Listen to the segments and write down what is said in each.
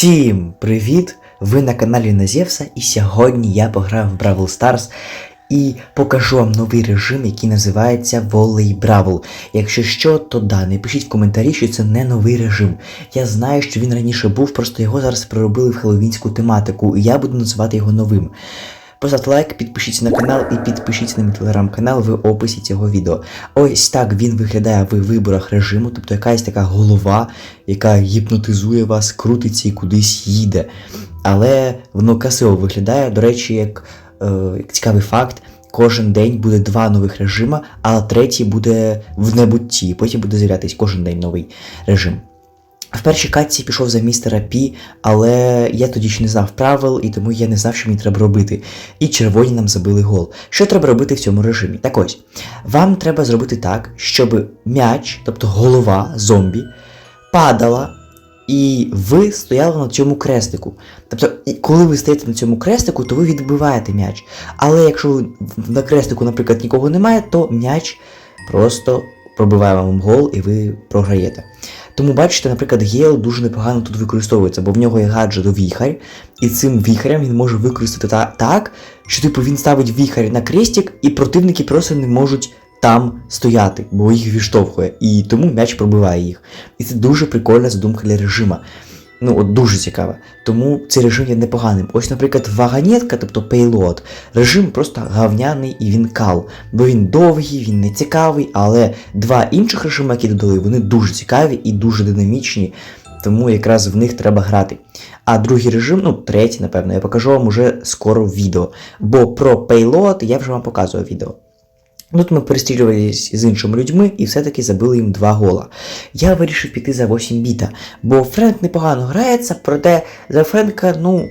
Всім привіт! Ви на каналі Назєвса, і сьогодні я пограв в Бравл Старс і покажу вам новий режим, який називається Волей Бравл. Якщо що, то да, не пишіть в коментарі, що це не новий режим. Я знаю, що він раніше був, просто його зараз переробили в хеловінську тематику, і я буду називати його новим. Поставте лайк, підпишіться на канал і підпишіться на мій телеграм-канал в описі цього відео. Ось так він виглядає в виборах режиму, тобто якась така голова, яка гіпнотизує вас, крутиться і кудись їде. Але воно красиво виглядає. До речі, як, е, цікавий факт, кожен день буде два нових режима, а третій буде в небутті. Потім буде з'являтися кожен день новий режим. В першій катці пішов за містера Пі, але я тоді ще не знав правил, і тому я не знав, що мені треба робити. І червоні нам забили гол. Що треба робити в цьому режимі? Так ось, вам треба зробити так, щоб м'яч, тобто голова зомбі, падала, і ви стояли на цьому крестику. Тобто, коли ви стоїте на цьому крестику, то ви відбиваєте м'яч. Але якщо на крестику, наприклад, нікого немає, то м'яч просто пробиває вам гол і ви програєте. Тому бачите, наприклад, Гейл дуже непогано тут використовується, бо в нього є гаджет віхар, і цим віхарем він може використати та- так, що типу він ставить віхар на крестик, і противники просто не можуть там стояти, бо їх відштовхує, і тому м'яч пробиває їх. І це дуже прикольна задумка для режима. Ну, от дуже цікаво. Тому цей режим є непоганим. Ось, наприклад, вагонетка, тобто пейлот, режим просто гавняний і він кал. Бо він довгий, він не цікавий, але два інших режими, які додали, вони дуже цікаві і дуже динамічні, тому якраз в них треба грати. А другий режим, ну третій, напевно, я покажу вам уже скоро відео. Бо про пейлот я вже вам показував відео. Тут ми перестрілювалися з іншими людьми і все-таки забили їм два гола. Я вирішив піти за 8 біта, бо Френк непогано грається, проте за Френка, ну.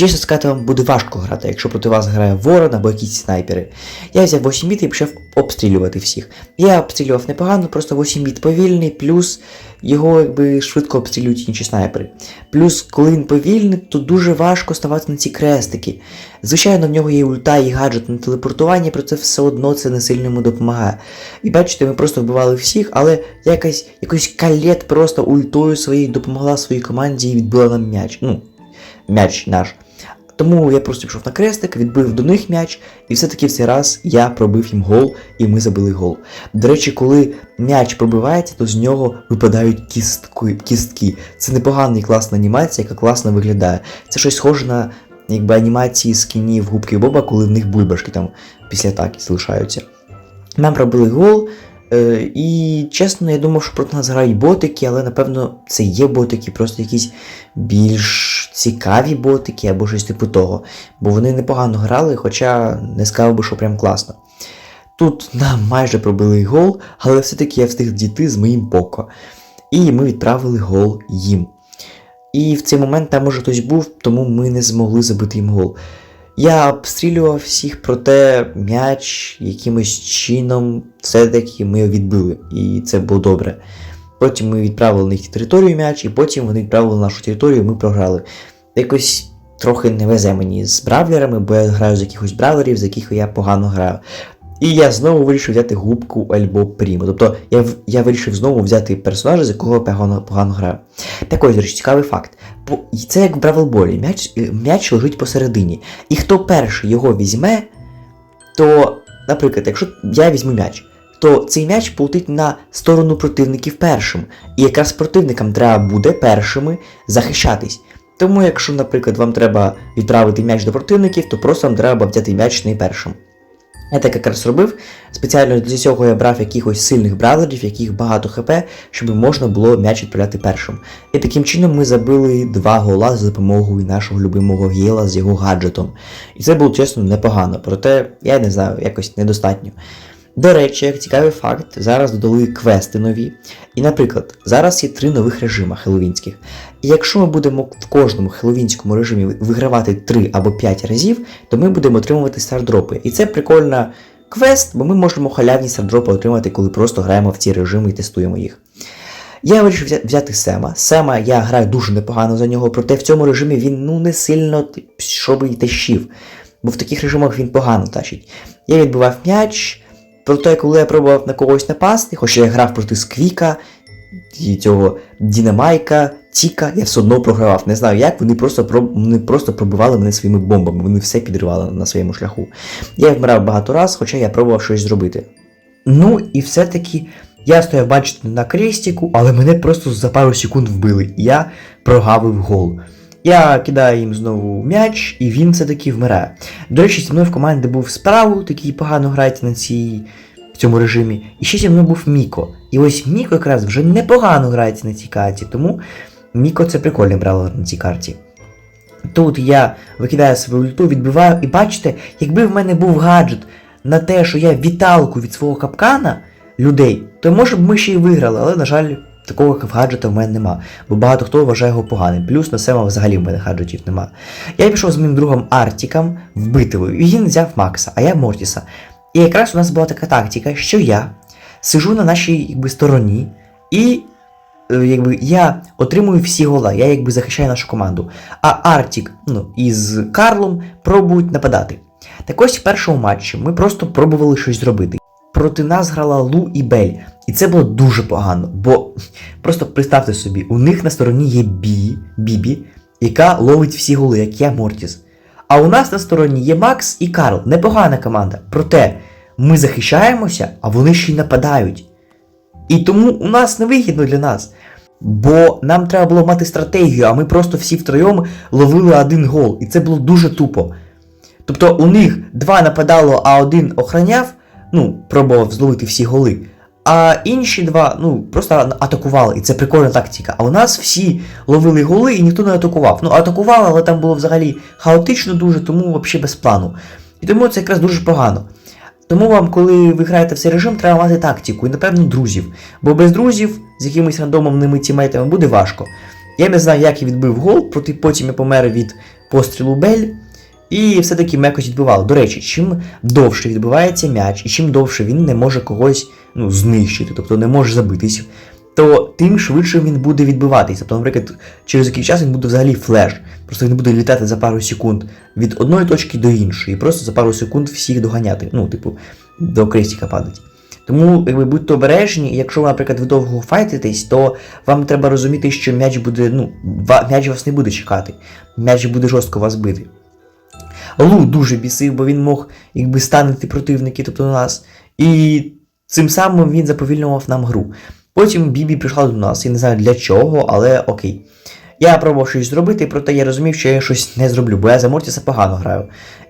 Чесно сказати, вам буде важко грати, якщо проти вас грає ворон або якісь снайпери. Я взяв 8 біт і почав обстрілювати всіх. Я обстрілював непогано, просто 8 біт повільний, плюс його якби швидко обстрілюють інші снайпери. Плюс, коли він повільний, то дуже важко ставати на ці крестики. Звичайно, в нього є ульта і гаджет на телепортування, проте все одно це не сильно йому допомагає. І бачите, ми просто вбивали всіх, але якась, якось калет просто ультою своєю допомогла своїй команді і відбила нам м'яч. Ну, м'яч наш. Тому я просто пішов на крестик, відбив до них м'яч, і все-таки в цей раз я пробив їм гол, і ми забили гол. До речі, коли м'яч пробивається, то з нього випадають кістки. кістки. Це непогана і класна анімація, яка класно виглядає. Це щось схоже на якби, анімації скінів губки Боба, коли в них бульбашки там після атаки залишаються. Нам пробили гол. Е, і чесно, я думав, що проти нас грають ботики, але напевно це є ботики, просто якісь більш цікаві ботики або щось типу того. Бо вони непогано грали, хоча не сказав би, що прям класно. Тут нам майже пробили гол, але все-таки я встиг дійти з моїм поко. І ми відправили гол їм. І в цей момент там може хтось був, тому ми не змогли забити їм гол. Я обстрілював всіх, проте м'яч якимось чином все-таки ми його відбили, і це було добре. Потім ми відправили на їх територію м'яч, і потім вони відправили на нашу територію, і ми програли. Якось трохи не везе мені з бравлерами, бо я граю з якихось бравлерів, з яких я погано граю. І я знову вирішив взяти губку Альбо Пріму. Тобто я, я вирішив знову взяти персонажа, з якого я погано, погано граю. Так ось, речі, цікавий факт. Це як в Бравлболі. М'яч, е, м'яч лежить посередині. І хто перший його візьме, то, наприклад, якщо я візьму м'яч, то цей м'яч полетить на сторону противників першим. І якраз противникам треба буде першими захищатись. Тому, якщо, наприклад, вам треба відправити м'яч до противників, то просто вам треба взяти м'яч найпершим. Я так якраз робив. Спеціально для цього я брав якихось сильних бравлерів, яких багато хп, щоб можна було м'яч відправляти першим. І таким чином ми забили два гола за допомогою нашого любимого Гєла з його гаджетом. І це було чесно непогано, проте я не знаю, якось недостатньо. До речі, як цікавий факт, зараз додали квести нові. І, наприклад, зараз є три нових режима хеловінських. І якщо ми будемо в кожному хеловінському режимі вигравати 3 або 5 разів, то ми будемо отримувати стардропи. І це прикольна квест, бо ми можемо халявні стардропи отримати, коли просто граємо в ці режими і тестуємо їх. Я вирішив взяти Сема. Сема я граю дуже непогано за нього, проте в цьому режимі він ну не сильно т- що би й тащив. Бо в таких режимах він погано тащить. Я відбивав м'яч, проте коли я пробував на когось напасти, хоча я грав проти Сквіка, і цього Дінамайка Тіка я все одно програвав. Не знаю як, вони просто, проб... вони просто пробивали мене своїми бомбами, вони все підривали на своєму шляху. Я вмирав багато раз, хоча я пробував щось зробити. Ну і все-таки я стояв, бачите, на крестіку, але мене просто за пару секунд вбили. Я прогавив гол. Я кидаю їм знову м'яч, і він все-таки вмирає. До речі, зі мною в команді був справу, такий погано грається на цій, в цьому режимі. І ще зі мною був Міко. І ось Міко якраз вже непогано грається на цій карті, тому Міко це прикольний бравлер на цій карті. Тут я викидаю свою ульту, відбиваю, і бачите, якби в мене був гаджет на те, що я віталку від свого капкана людей, то може б ми ще й виграли, але, на жаль, такого гаджета в мене нема, бо багато хто вважає його поганим. Плюс на себе взагалі в мене гаджетів нема. Я пішов з моїм другом Артіком в битву, і він взяв Макса, а я Мортіса. І якраз у нас була така тактика, що я сижу на нашій якби, стороні, і е, якби, я отримую всі гола, я якби захищаю нашу команду. А Артік ну, із Карлом пробують нападати. Так ось в першому матчі ми просто пробували щось зробити. Проти нас грала Лу і Бель. І це було дуже погано, бо просто представте собі, у них на стороні є Бі, Бібі, яка ловить всі голи, як я Мортіс. А у нас на стороні є Макс і Карл. Непогана команда. Проте ми захищаємося, а вони ще й нападають. І тому у нас невигідно для нас. Бо нам треба було мати стратегію, а ми просто всі втроєм ловили один гол. І це було дуже тупо. Тобто у них два нападало, а один охраняв, ну, пробував зловити всі голи. А інші два, ну, просто атакували, і це прикольна тактика. А у нас всі ловили голи і ніхто не атакував. Ну, атакували, але там було взагалі хаотично дуже, тому взагалі без плану. І тому це якраз дуже погано. Тому вам, коли ви граєте в цей режим, треба мати тактику і, напевно, друзів. Бо без друзів з якимись рандомними тімейтами буде важко. Я не знаю, як я відбив гол, проте потім я помер від пострілу Бель. І все-таки ми якось відбивали. До речі, чим довше відбивається м'яч, і чим довше він не може когось ну, знищити, тобто не може забитись, то тим швидше він буде відбиватись. Тобто, наприклад, через який час він буде взагалі флеш. Просто він буде літати за пару секунд від одної точки до іншої, і просто за пару секунд всіх доганяти. Ну, типу, до крестика падать. Тому, якби будьте обережні, якщо, наприклад, ви довго файтитесь, то вам треба розуміти, що м'яч буде, ну, м'яч вас не буде чекати. М'яч буде жорстко вас бити. Лу дуже бісив, бо він мог якби станити противники, тобто нас. І цим самим він заповільнював нам гру. Потім Бібі прийшла до нас, я не знаю для чого, але окей. Я пробував щось зробити, проте я розумів, що я щось не зроблю, бо я за Мортіса погано граю.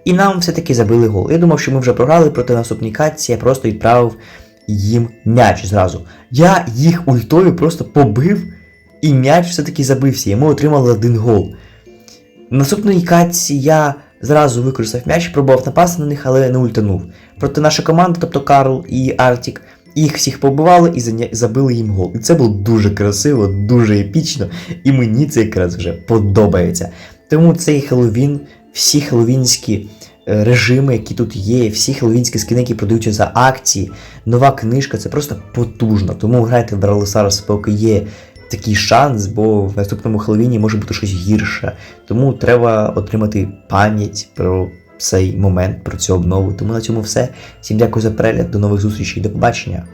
І нам все-таки забили гол. Я думав, що ми вже програли, проте наступній катці я просто відправив їм м'яч зразу. Я їх ультою просто побив, і м'яч все-таки забився, і ми отримали один гол. В наступній катці я зразу використав м'яч, пробував напасти на них, але не ультанув. Проте наша команда, тобто Карл і Артік, їх всіх побивали і забили їм гол. І це було дуже красиво, дуже епічно, і мені це якраз вже подобається. Тому цей Хеллоуін, всі хеллоуінські е, режими, які тут є, всі хеллоуінські скини, які продаються за акції, нова книжка, це просто потужно. Тому грайте в Brawl Stars, поки є такий шанс, бо в наступному Хеллоуіні може бути щось гірше. Тому треба отримати пам'ять про цей момент, про цю обнову. Тому на цьому все. Всім дякую за перегляд, до нових зустрічей, до побачення.